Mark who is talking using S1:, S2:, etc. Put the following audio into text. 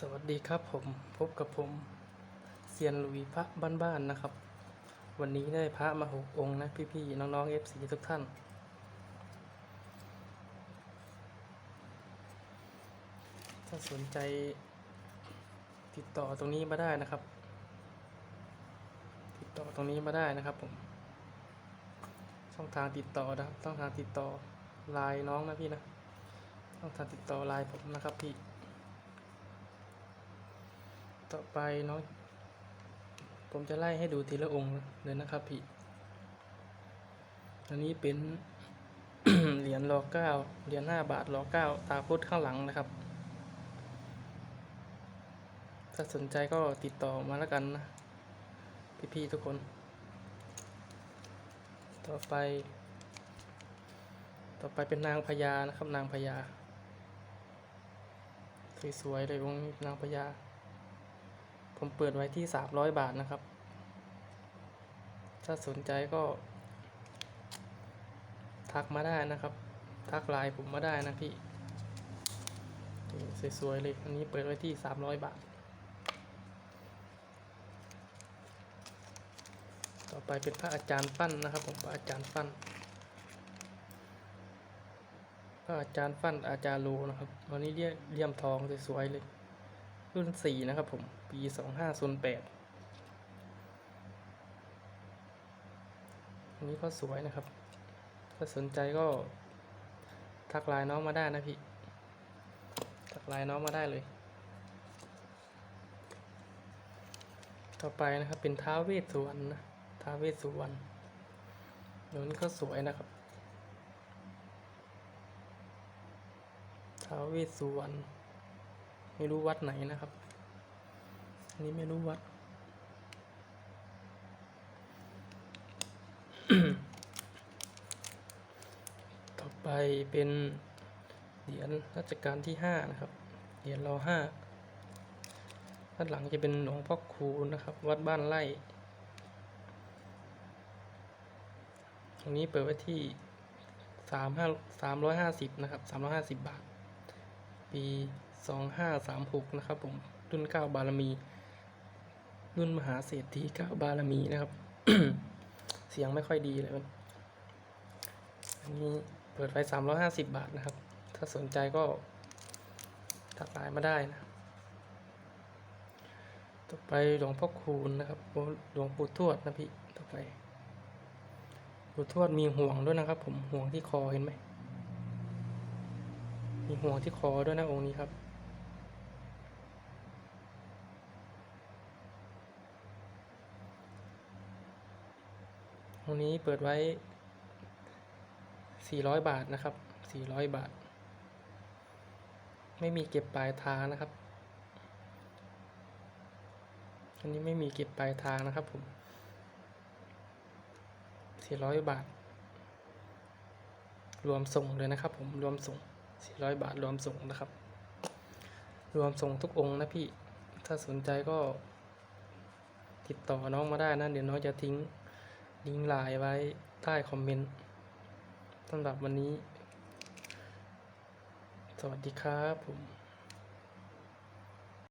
S1: สวัสดีครับผมพบกับผมเซียนลุยพระบ้านๆนะครับ วันนี้ได้พระมาหกองค์นะพี่ๆน้องๆเอฟซีทุกท่าน ถ้าสนใจติดต่อตรงนี้มาได้นะครับ ติดต่อตรงนี้มาได้นะครับผมช่องทางติดต่อนะครับช่องทางติดต่อไลน์น้องนะพี่นะช่องทางติดต่อไลน์ผมนะครับพี่ ต่อไปเนาะผมจะไล่ให้ดูทีละองค์เลยนะครับพี่ อันนี้เป็นเหรียญรอเก้าเหรียญห้าบาทรอเก้าตาพุทธข้างหลังนะครับ ถ้าสนใจก็ติดต่อมาแล้วกันนะ พี่ๆทุกคน ต่อไป ต่อไปเป็นนางพญานะครับนางพญาสวยๆเลยองค์นี้นางพญา ผมเปิดไว้ที่สามร้อยบาทนะครับ ถ้าสนใจก็ ทักมาได้นะครับ ทักไลน์ผมมาได้นะพี่สวยๆเลย อันนี้เปิดไว้ที่สามร้อยบาท ต่อไปเป็นพระอาจารย์ปั้นนะครับผมพระอาจารย์ปั้นพระอาจารย์ปั้นอาจารย์โลนะครับวันนี้เรียกเลี่ยมทองสวยๆเลย รุ่นสี่นะครับผม ปีสองห้าศูนย์แปดอันนี้ก็สวยนะครับ ถ้าสนใจก็ ทักไลน์น้องมาได้นะพี่ ทักไลน์น้องมาได้เลย ต่อไปนะครับเป็นท้าวเวสสุวรรณนะท้าวเวสสุวรรณเดี๋ยวนี้ก็สวยนะครับท้าวเวสสุวรรณ ไม่รู้วัดไหนนะครับ อันนี้ไม่รู้วัด ต่อไปเป็นเหรียญรัชกาลที่ห้านะครับ เหรียญรอห้าด้านหลังจะเป็นหลวงพ่อคูณนะครับ วัดบ้านไร่ ตรงนี้เปิดไว้ที่สามห้าสามร้อยห้าสิบนะครับสามร้อยห้าสิบบาท ปี สองห้าสามหกนะครับผม รุ่นเก้าบารมี รุ่นมหาเศรษฐีเก้าบารมีนะครับ เสียงไม่ค่อยดีเลยมันอันนี้เปิดไว้สามร้อยห้าสิบบาทนะครับ ถ้าสนใจก็ทักไลน์มาได้นะ ต่อไปหลวงพ่อคูณนะครับ หลวงปู่ทวดนะพี่ ต่อไปปู่ทวดมีห่วงด้วยนะครับ ผมห่วงที่คอเห็นไหมมีห่วงที่คอด้วยนะองค์นี้ครับ องนี้เปิดไว้ 400 บาทนะครับ 400 บาท ไม่มีเก็บปลายทางนะครับ อันนี้ไม่มีเก็บปลายทางนะครับผม 400 บาท รวมส่งเลยนะครับ ผม รวมส่ง 400 บาท รวมส่งนะครับ รวมส่งทุกองค์นะพี่ ถ้าสนใจก็ติดต่อน้องมาได้นะ เดี๋ยวน้องจะทิ้ง ลิงก์ไลน์ไว้ใต้คอมเมนต์สำหรับวันนี้ สวัสดีครับผม